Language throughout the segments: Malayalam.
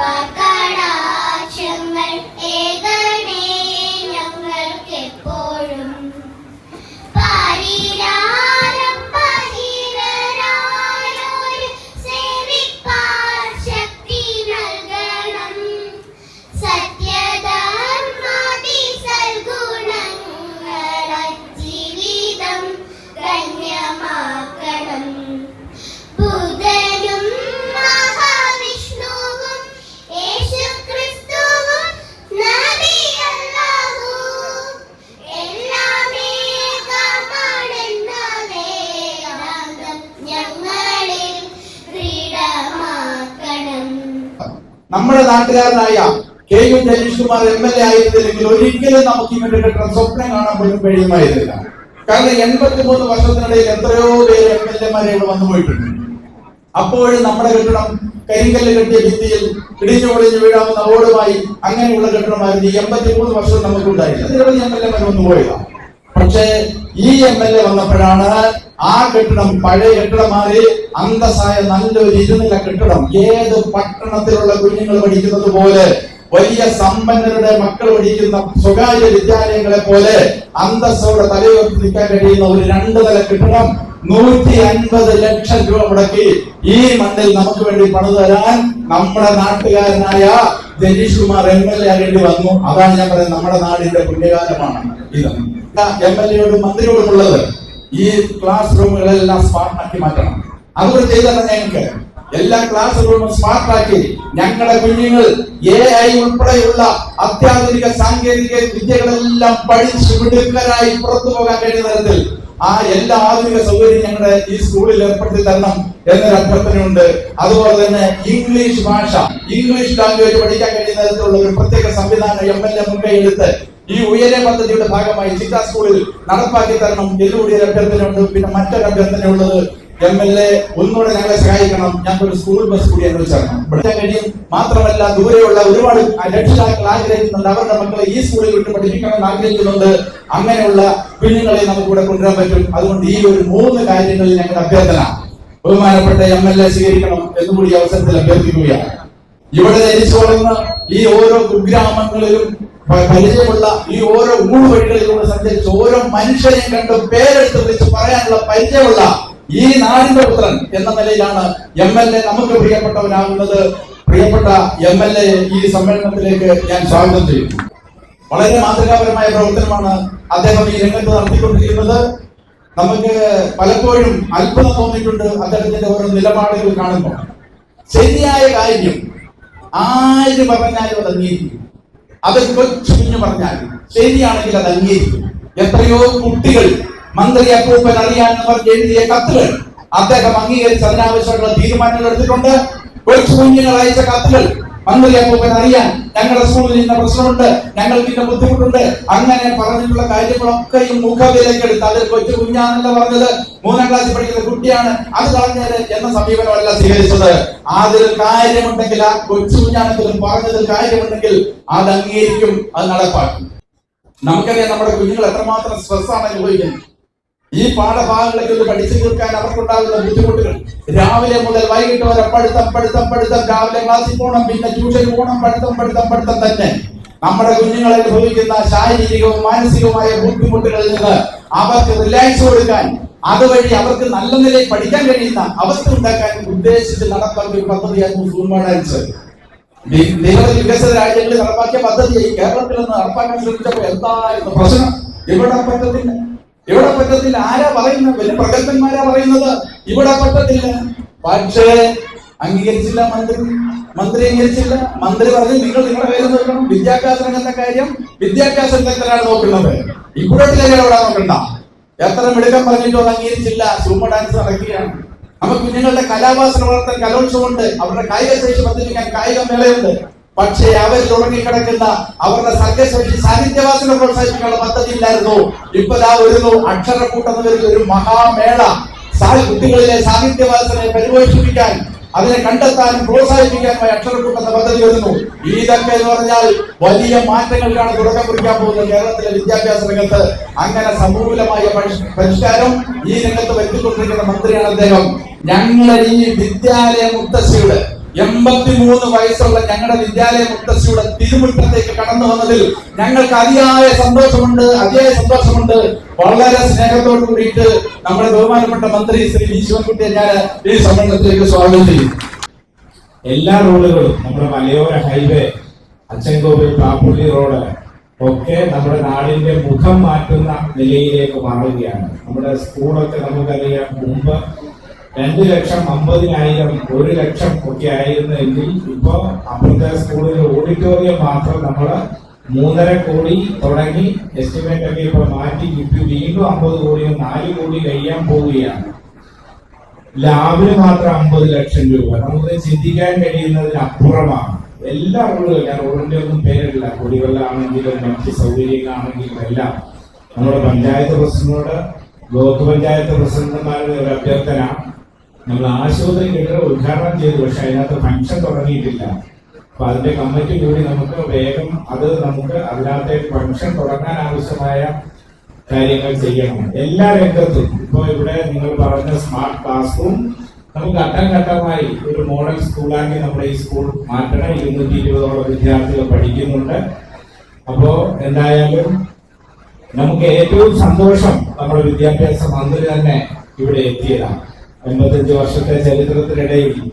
Bye. നമ്മുടെ നാട്ടുകാരനായ K U Janeesh Kumar M L A ആയിരുന്നില്ലെങ്കിൽ ഒരിക്കലും നമുക്ക് ഇവരുടെ കിട്ടുന്ന സ്വപ്നം കാണാൻ പോലും കഴിയുമായിരുന്നില്ല. കാരണം എൺപത്തി മൂന്ന് വർഷത്തിനിടയിൽ എത്രയോ പേര് എം എൽ എമാരെ ഇവിടെ വന്നു പോയിട്ടുണ്ട്. അപ്പോഴും നമ്മുടെ കെട്ടിടം കരിങ്കല്ല് കെട്ടിയ ഭിത്തിയിൽ ഇടിഞ്ഞു പൊളിഞ്ഞു വീഴാവുന്ന ഓടുമായി അങ്ങനെയുള്ള കെട്ടിടമായിരുന്നു എൺപത്തി മൂന്ന് വർഷം നമുക്കുണ്ടായില്ല നിരവധി എം എൽ എമാർ വന്നു പോയതാണ്. പക്ഷേ ഈ എം എൽ എ വന്നപ്പോഴാണ് ആ കെട്ടിടം പഴയ കെട്ടിടം മാറി അന്തസ്സായ നല്ലൊരു ഇരുനില കെട്ടിടം ഏത് പട്ടണത്തിലുള്ള കുഞ്ഞുങ്ങൾ പഠിക്കുന്നത് പോലെ വലിയ സമ്പന്നരുടെ മക്കൾ പഠിക്കുന്ന സ്വകാര്യ വിദ്യാലയങ്ങളെ പോലെ അന്തസ്സോടെ തലയുയർത്തി നിൽക്കാൻ കഴിയുന്ന ഒരു രണ്ട് തല കെട്ടിടം നൂറ്റി അൻപത് ലക്ഷം രൂപ മുടക്കി ഈ മണ്ണിൽ നമുക്ക് വേണ്ടി പണിത് തരാൻ നമ്മുടെ നാട്ടുകാരനായ Janeesh Kumar M L A ആകേണ്ടി വന്നു. അതാണ് ഞാൻ പറയുന്നത്. നമ്മുടെ നാടിന്റെ പുണ്യകാലമാണ് ഇത്. എം എൽ എയോടും മന്ത്രിയോടുമുള്ളത് ഈ ക്ലാസ് റൂമുകളെല്ലാം സ്മാർട്ട് ആക്കി മാറ്റണം. അതുകൊണ്ട് ചെയ്തതാണ് ഞങ്ങൾക്ക് എല്ലാ ക്ലാസ് റൂമും സ്മാർട്ടാക്കി ഞങ്ങളുടെ കുഞ്ഞുങ്ങൾ എ ഐ ഉൾപ്പെടെയുള്ള അത്യാധുനിക സാങ്കേതിക വിദ്യകളെല്ലാം പഠിച്ച് മിടുക്കരായി പുറത്തു പോകാൻ കഴിയുന്ന തരത്തിൽ ആ എല്ലാ ആധുനിക സൗകര്യം ഞങ്ങളുടെ ഈ സ്കൂളിൽ ഏർപ്പെടുത്തി തരണം എന്നൊരു അഭ്യർത്ഥനയുണ്ട്. അതുപോലെ തന്നെ ഇംഗ്ലീഷ് ഭാഷ ഇംഗ്ലീഷ് ലാംഗ്വേജ് പഠിക്കാൻ കഴിയുന്ന തരത്തിലുള്ള ഒരു പ്രത്യേക സംവിധാനം എം എൽ എ മുൻകൈ എടുത്ത് ഈ ഉയരെ പദ്ധതിയുടെ ഭാഗമായി ചിറ്റ സ്കൂളിൽ നടപ്പാക്കി തരണം എന്നുകൂടി ഒരു അഭ്യർത്ഥനയുണ്ട്. പിന്നെ മറ്റൊരു അഭ്യർത്ഥനയുള്ളത് എം എൽ എ ഒന്നുകൂടെ ഞങ്ങളെ സഹായിക്കണം. ഞങ്ങൾക്ക് ഒരു സ്കൂൾ ബസ് കൂടി അനുവദിച്ചേരണം ഇവിടെ കഴിയും. മാത്രമല്ല ദൂരെയുള്ള ഒരുപാട് രക്ഷിതാക്കൾ ആഗ്രഹിക്കുന്നുണ്ട്. അവരുടെ മക്കളെ ഈ സ്കൂളിൽ വിട്ട് പഠിപ്പിക്കണമെന്ന് ആഗ്രഹിക്കുന്നുണ്ട്. അങ്ങനെയുള്ള കുഞ്ഞുങ്ങളെ നമുക്ക് ഇവിടെ കൊണ്ടുവരാൻ പറ്റും. അതുകൊണ്ട് ഈ ഒരു മൂന്ന് കാര്യങ്ങളിൽ ഞങ്ങളുടെ അഭ്യർത്ഥന ബഹുമാനപ്പെട്ട എം എൽ എ സ്വീകരിക്കണം എന്നുകൂടി അവസരത്തിൽ അഭ്യർത്ഥിക്കുകയാണ്. ഇവിടെ ജനിച്ചു വളർന്ന ഈ ഓരോ കുഗ്രാമങ്ങളിലും പരിചയമുള്ള ഈ ഓരോ ഊഴ് വഴികളിലൂടെ സഞ്ചരിച്ച് ഓരോ മനുഷ്യരെയും കണ്ട് പേരെടുത്ത് വിളിച്ച് പറയാനുള്ള പരിചയമുള്ള ഈ നാടിന്റെ പുത്രൻ എന്ന നിലയിലാണ് എം എൽ എ നമുക്ക് പ്രിയപ്പെട്ടവനാകുന്നത്. പ്രിയപ്പെട്ട എം എൽ എ ഈ സമ്മേളനത്തിലേക്ക് ഞാൻ സ്വാഗതം ചെയ്യുന്നു. വളരെ മാതൃകാപരമായ പ്രവർത്തനമാണ് അദ്ദേഹം ഈ രംഗത്ത് നടത്തിക്കൊണ്ടിരിക്കുന്നത്. നമുക്ക് പലപ്പോഴും അത്ഭുതം തോന്നിയിട്ടുണ്ട് അദ്ദേഹത്തിന്റെ ഓരോ നിലപാടുകൾ കാണുമ്പോൾ. ശരിയായ കാര്യം ആര് പറഞ്ഞാലും അത് അംഗീകരിക്കും അത് ചുരിഞ്ഞു പറഞ്ഞാൽ ശരിയാണെങ്കിൽ അത് അംഗീകരിക്കും. എത്രയോ കുട്ടികൾ മന്ത്രി അപ്പൂപ്പൻ അറിയാമെന്ന് പറഞ്ഞ് എഴുതിയ കത്തുകൾ അദ്ദേഹം അംഗീകരിച്ച് അതിനാവശ്യമുള്ള തീരുമാനങ്ങൾ എടുത്തിട്ടുണ്ട്. കൊച്ചു കുഞ്ഞുങ്ങൾ അയച്ച കത്തുകൾ മന്ത്രി അപ്പൂപ്പൻ അറിയാൻ ഞങ്ങളുടെ സ്കൂളിൽ ഇന്ന പ്രശ്നമുണ്ട് ഞങ്ങൾക്ക് ഇന്ന ബുദ്ധിമുട്ടുണ്ട്. അങ്ങനെ പറഞ്ഞിട്ടുള്ള കാര്യങ്ങളൊക്കെയും മുഖവിലേക്ക് എടുത്ത് അതിൽ കൊച്ചു കുഞ്ഞാന്നല്ല പറഞ്ഞത്. മൂന്നാം ക്ലാസ്സിൽ പഠിക്കുന്ന കുട്ടിയാണ്. അത് കളഞ്ഞത് എന്ന സമീപനമല്ല സ്വീകരിച്ചത്. അതിൽ കാര്യമുണ്ടെങ്കിൽ ആ കൊച്ചു കുഞ്ഞാണെങ്കിലും പറഞ്ഞതിൽ കാര്യമുണ്ടെങ്കിൽ അത് അംഗീകരിക്കും അത് നടപ്പാക്കും. നമുക്കറിയാം നമ്മുടെ കുഞ്ഞുങ്ങൾ എത്രമാത്രം സ്ട്രെസ് ആണ് അനുഭവിക്കുന്നത്. ഈ പാഠഭാഗങ്ങളൊക്കെ ഒന്ന് പഠിച്ചു തീർക്കാൻ അവർക്കുണ്ടാകുന്ന ബുദ്ധിമുട്ടുകൾ. രാവിലെ മുതൽ വൈകിട്ട് വരെ പഠിത്തം പഠിത്തം പഠിത്തം. രാവിലെ ക്ലാസ്സിൽ പോകണം പിന്നെ ട്യൂഷൻ പോകണം പഠിത്തം പഠിത്തം പഠിത്തം തന്നെ. നമ്മുടെ കുഞ്ഞുങ്ങളെ അനുഭവിക്കുന്ന ശാരീരികവും മാനസികവുമായ ബുദ്ധിമുട്ടുകളിൽ നിന്ന് അവർക്ക് റിലാക്സ് കൊടുക്കാൻ അതുവഴി അവർക്ക് നല്ല നിലയിൽ പഠിക്കാൻ കഴിയുന്ന അവസ്ഥ ഉണ്ടാക്കാൻ ഉദ്ദേശിച്ച് നടപ്പാക്കിയ ഒരു പദ്ധതിയായിരുന്നു സൂൺ ഡാൻസ് നിരവധി വികസിത രാജ്യങ്ങളിൽ നടപ്പാക്കിയ പദ്ധതി കേരളത്തിൽ നിന്ന് നടപ്പാക്കാൻ ശ്രമിച്ചപ്പോൾ എന്തായിരുന്നു പ്രശ്നം? ഇവിടെ പറ്റത്തില്ല. ഇവിടെ പറ്റത്തില്ല ആരാ പറയുന്നത്? വലിയ പ്രഗത്ഭന്മാരാ പറയുന്നത്? ഇവിടെ പറ്റത്തില്ല. പക്ഷേ അംഗീകരിച്ചില്ല മന്ത്രി. മന്ത്രി അംഗീകരിച്ചില്ല. മന്ത്രി പറഞ്ഞു നിങ്ങൾ നിങ്ങളുടെ പേര് നോക്കണം. വിദ്യാഭ്യാസ രംഗത്തെ കാര്യം വിദ്യാഭ്യാസ രംഗത്തിലാണ് നോക്കുന്നത്. ഇവിടെ അവിടെ നോക്കണ്ട. എത്ര മിടുക്കം പറഞ്ഞിട്ടോ അംഗീകരിച്ചില്ല. സൂമ ഡാൻസ് നടക്കുകയാണ്. നമ്മൾ കുഞ്ഞുങ്ങളുടെ കലാവാസന വളർത്താൻ കലോത്സവമുണ്ട്. അവരുടെ കായിക ശേഷി വർദ്ധിപ്പിക്കാൻ കായിക മേളയുണ്ട്. പക്ഷേ അവരിൽ ഉറങ്ങിക്കിടക്കുന്ന അവരുടെ സർഗശേഷി സാഹിത്യവാസന പ്രോത്സാഹിപ്പിക്കാനുള്ള പദ്ധതി ഇല്ലായിരുന്നു ഇപ്പൊ ദാ വരുന്നു അക്ഷരക്കൂട്ടം വരുന്ന ഒരു മഹാമേള. കുട്ടികളിലെ സാഹിത്യവാസനയെ പരിപോഷിപ്പിക്കാൻ അതിനെ കണ്ടെത്താനും പ്രോത്സാഹിപ്പിക്കാനുമായി അക്ഷരക്കൂട്ട് എന്ന പദ്ധതി വരുന്നു. ഇതൊക്കെ എന്ന് പറഞ്ഞാൽ വലിയ മാറ്റങ്ങൾക്കാണ് തുടക്കം കുറിക്കാൻ പോകുന്നത് കേരളത്തിലെ വിദ്യാഭ്യാസ രംഗത്ത്. അങ്ങനെ സമൂലമായ പരിഷ്കാരം ഈ രംഗത്ത് വരുത്തിക്കൊണ്ടിരിക്കുന്ന മന്ത്രിയാണ് അദ്ദേഹം. ഞങ്ങളുടെ ഈ വിദ്യാലയ മുത്തശ്ശിയുടെ എൺപത്തിമൂന്ന് വയസ്സുള്ള ഞങ്ങളുടെ വിദ്യാലയ മുത്തശ്ശിയുടെ തിരുമുറ്റത്തേക്ക് കടന്നു വന്നതിൽ ഞങ്ങൾക്ക് അതിയായ സന്തോഷമുണ്ട് അതിയായ സന്തോഷമുണ്ട്. വളരെ സ്നേഹത്തോട് കൂടിയിട്ട് നമ്മുടെ ബഹുമാനപ്പെട്ട മന്ത്രി ശ്രീ വി ശിവൻകുട്ടിയെ ഞാൻ ഈ സമ്മേളനത്തിലേക്ക് സ്വാഗതം ചെയ്യും. എല്ലാ റോഡുകളും നമ്മുടെ മലയോര ഹൈവേ അച്ചൻകോവിൽ പാപ്പുള്ളി റോഡ് ഒക്കെ നമ്മുടെ നാടിന്റെ മുഖം മാറ്റുന്ന നിലയിലേക്ക് മാറുകയാണ്. നമ്മുടെ സ്കൂളൊക്കെ നമുക്കറിയാം മുമ്പ് രണ്ട് ലക്ഷം അമ്പതിനായിരം ഒരു ലക്ഷം ഒക്കെ ആയിരുന്നെങ്കിൽ ഇപ്പൊ അമൃത സ്കൂളിലെ ഓഡിറ്റോറിയം മാത്രം നമ്മൾ മൂന്നര കോടി തുടങ്ങി എസ്റ്റിമേറ്റ് ഒക്കെ ഇപ്പൊ മാറ്റി കിട്ടി. വീണ്ടും അമ്പത് കോടിയും നാല് കോടി കഴിയാൻ പോവുകയാണ്. ലാബിന് മാത്രം അമ്പത് ലക്ഷം രൂപ. നമുക്ക് ചിന്തിക്കാൻ കഴിയുന്നതിനപ്പുറമാണ് എല്ലാ റോഡുകളും ഞാൻ റോഡിന്റെ ഒന്നും പേരില്ല കുടിവെള്ളമാണെങ്കിലും മറ്റ് സൗകര്യങ്ങളാണെങ്കിലും എല്ലാം. നമ്മുടെ പഞ്ചായത്ത് പ്രസിഡന്റിനോട് ബ്ലോക്ക് പഞ്ചായത്ത് പ്രസിഡന്റുമാരുടെ ഒരു അഭ്യർത്ഥന. നമ്മൾ ആശുപത്രി കെട്ടിടം ഉദ്ഘാടനം ചെയ്തു പക്ഷെ അതിനകത്ത് ഫംഗ്ഷൻ തുടങ്ങിയിട്ടില്ല. അപ്പൊ അതിന്റെ കമ്മിറ്റി കൂടി നമുക്ക് വേഗം അത് നമുക്ക് അതിനകത്തെ ഫംഗ്ഷൻ തുടങ്ങാൻ ആവശ്യമായ കാര്യങ്ങൾ ചെയ്യണം. എല്ലാ രംഗത്തും. ഇപ്പൊ ഇവിടെ നിങ്ങൾ പറഞ്ഞ സ്മാർട്ട് ക്ലാസ് റൂം നമുക്ക് ഘട്ടം ഘട്ടമായി ഒരു മോഡൽ സ്കൂളാക്കി നമ്മുടെ ഈ സ്കൂൾ മാറ്റണം. ഇരുന്നൂറ്റി ഇരുപതോളം വിദ്യാർത്ഥികൾ പഠിക്കുന്നുണ്ട്. അപ്പോ എന്തായാലും നമുക്ക് ഏറ്റവും സന്തോഷം നമ്മുടെ വിദ്യാഭ്യാസ മന്ത്രി തന്നെ ഇവിടെ എത്തിയതാണ്. എൺപത്തഞ്ച് വർഷത്തെ ചരിത്രത്തിനിടയിൽ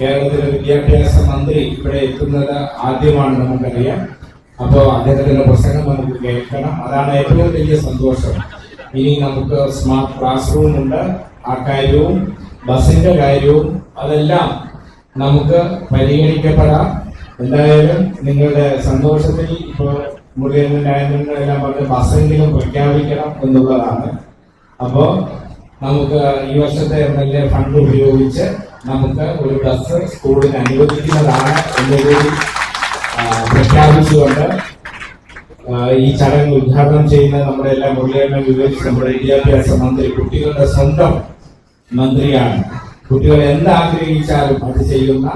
കേരളത്തിലെ വിദ്യാഭ്യാസ മന്ത്രി ഇവിടെ എത്തുന്നത് ആദ്യമാണ് നമുക്കറിയാം. അപ്പോൾ അദ്ദേഹത്തിന്റെ പ്രസംഗം നമുക്ക് കേൾക്കണം. അതാണ് ഏറ്റവും വലിയ സന്തോഷം. ഇനി നമുക്ക് സ്മാർട്ട് ക്ലാസ് റൂം ഉണ്ട്. ആ കാര്യവും ബസിന്റെ കാര്യവും അതെല്ലാം നമുക്ക് പരിഗണിക്കപ്പെടാം. എന്തായാലും നിങ്ങളുടെ സന്തോഷത്തിൽ ഇപ്പോൾ മുരളീധരൻ എല്ലാം പറഞ്ഞ് ബസ്സെങ്കിലും പ്രഖ്യാപിക്കണം എന്നുള്ളതാണ്. അപ്പോ നമുക്ക് ഈ വർഷത്തെ എം എൽ എ ഫണ്ട് ഉപയോഗിച്ച് നമുക്ക് ഒരു ബസ് സ്കൂളിന് അനുവദിക്കുന്നതാണ് എന്നുകൂടി പ്രഖ്യാപിച്ചുകൊണ്ട് ഈ ചടങ്ങ് ഉദ്ഘാടനം ചെയ്യുന്ന നമ്മുടെ എല്ലാ മുരളീകരണം വിവരിച്ച് നമ്മുടെ വിദ്യാഭ്യാസ മന്ത്രി കുട്ടികളുടെ സ്വന്തം മന്ത്രിയാണ്. കുട്ടികൾ എന്താഗ്രഹിച്ചാലും അത് ചെയ്യുന്ന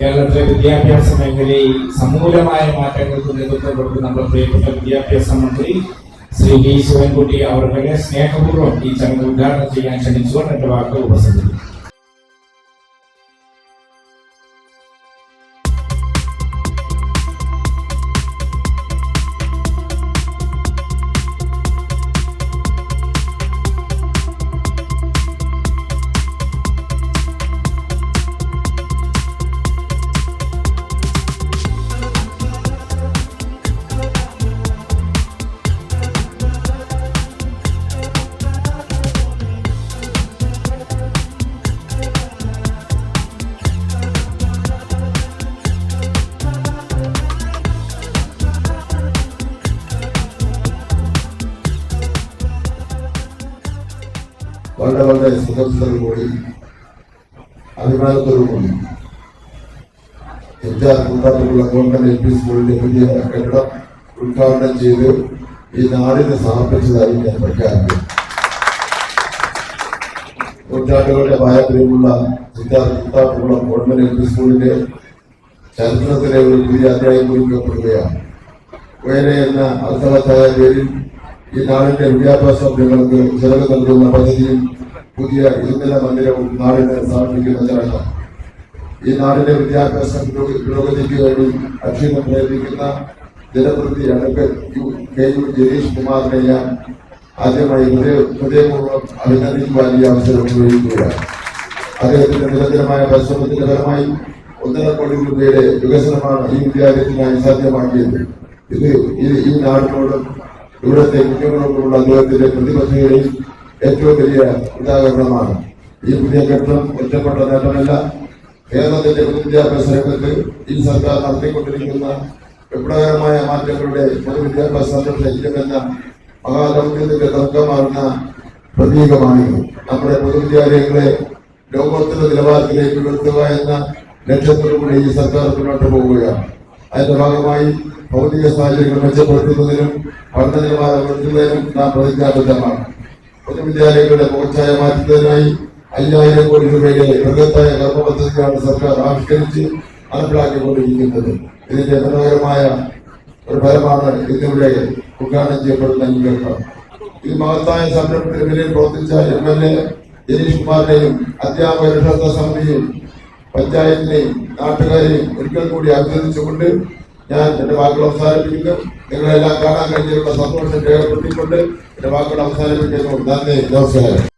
കേരളത്തിലെ വിദ്യാഭ്യാസ മേഖലയിൽ സമൂലമായ മാറ്റങ്ങൾക്ക് നേതൃത്വം കൊടുക്കുന്ന നമ്മുടെ പ്രിയപ്പെട്ട വിദ്യാഭ്യാസ മന്ത്രി ശ്രീ വി ശിവൻകുട്ടി അവരുടെ സ്നേഹപൂർവം ഈ ചടങ്ങ് ഉദ്ഘാടനം ചെയ്യാൻ ക്ഷണിച്ചുകൊണ്ട് എന്റെ വാക്കുകൾ ഉപസംഹരിക്കും വളരെ വളരെ കൂടി അഭിമാനത്തോടുകൂടി എംജിആർ കുണ്ടാട്ടുള്ള ഗവൺമെന്റ് എൽ പി സ്കൂളിന്റെ പുതിയ കെട്ടിടം ഉദ്ഘാടനം ചെയ്ത് ഈ നാടിനെ സമർപ്പിച്ചതായി ഞാൻ പ്രഖ്യാപിക്കുന്നു. നൂറ്റാണ്ടുകളുടെ പാരമ്പര്യമുള്ള സിദ്ധാർത്ഥ കുണ്ടാട്ടുള്ള ഗവൺമെന്റ് എൽ പി സ്കൂളിന്റെ ചരിത്രത്തിലെ ഒരു പുതിയ അധ്യായം കുറിക്കപ്പെടുകയാണ് വേറെ എന്ന അർത്ഥവത്തായ പേരിൽ ഈ നാടിന്റെ വിദ്യാഭ്യാസ കുട്ടികൾക്ക് ചെലവ് നൽകുന്ന പദ്ധതിയും പുതിയ ഇന്ധന മന്ദിരവും നാടിന് സമർപ്പിക്കുന്ന ചടങ്ങ് ഈ നാടിന്റെ വിദ്യാഭ്യാസ പുരോഗ- പുരോഗതിക്ക് വേണ്ടി അക്ഷീണം പ്രയത്നിക്കുന്ന ജനപ്രതി അഡ്വക്കേറ്റ് യു കെ യു ജഗീഷ് കുമാറിനെ ഞാൻ ആദ്യമായി ഹൃദയ- ഹൃദയപൂർവം അഭിനന്ദിക്കുവാൻ ഈ അവസരം ഉപയോഗിക്കുകയാണ്. അദ്ദേഹത്തിന്റെ നിരന്തരമായ പരിശ്രമത്തിന്റെ ഫലമായി ഒന്നര കോടി രൂപയുടെ വികസനമാണ് ഈ വിദ്യാലയത്തിനായി സാധ്യമാക്കിയത്. ഇത് ഈ നാടിനോടും ഇവിടുത്തെ കുട്ടികളോടുള്ള അദ്ദേഹത്തിന്റെ പ്രതിബദ്ധതയിൽ ഏറ്റവും വലിയ ഉദാഹരണമാണ്. ഈ പുതിയ കെട്ടിടം ഒറ്റപ്പെട്ട നേട്ടമല്ല. കേരളത്തിന്റെ പൊതുവിദ്യാഭ്യാസ രംഗത്ത് ഈ സർക്കാർ നടത്തിക്കൊണ്ടിരിക്കുന്ന വിപ്ലവകരമായ മാറ്റങ്ങളുടെ പൊതുവിദ്യാഭ്യാസ സംരക്ഷണമെന്ന മഹാദൗത്യത്തിന്റെ തർക്കമാർന്ന പ്രതീകമാണിത് നമ്മുടെ പൊതുവിദ്യാലയങ്ങളെ ലോകോത്തര നിലവാരത്തിലേക്ക് ഉയർത്തുക എന്ന ലക്ഷ്യത്തോടുകൂടി ഈ സർക്കാർ മുന്നോട്ട് പോവുകയാണ്. അതിന്റെ ഭാഗമായി ഭൗതിക സാഹചര്യങ്ങൾ മെച്ചപ്പെടുത്തുന്നതിനും പഠന നിലവാരം ഉയർത്തുന്നതിനും നാം പ്രതിജ്ഞാബദ്ധമാണ്. പൊതുവിദ്യാലയങ്ങളുടെ മുഖച്ഛായ മാറ്റുന്നതിനായി അയ്യായിരം കോടി രൂപയുടെ ബൃഹത്തായ കർമ്മ പദ്ധതിയാണ് സർക്കാർ ആവിഷ്കരിച്ച് നടപ്പിലാക്കിക്കൊണ്ടിരിക്കുന്നത്. ഇതിന്റെ മനോഹരമായ ഒരു ഫലമാണ് ഇതിലൂടെ ഉദ്ഘാടനം ചെയ്യപ്പെടുന്ന ഈ ഈ മഹത്തായ സംരംഭത്തിന് പിന്നിൽ പ്രവർത്തിച്ച എം എൽ എ ജനീഷ് കുമാറിനെയും അധ്യാപക രക്ഷാ സമിതിയും പഞ്ചായത്തിനെയും നാട്ടുകാരെയും ഒരിക്കൽ കൂടി അഭിനന്ദിച്ചുകൊണ്ട് ഞാൻ എന്റെ വാക്കുകൾ അവസാനിപ്പിക്കുന്നു. നിങ്ങളെല്ലാം കാണാൻ കഴിഞ്ഞതിലുള്ള സന്തോഷം രേഖപ്പെടുത്തിക്കൊണ്ട് എന്റെ വാക്കുകൾ അവസാനിപ്പിക്കുന്നു. നന്ദി നമസ്കാരം.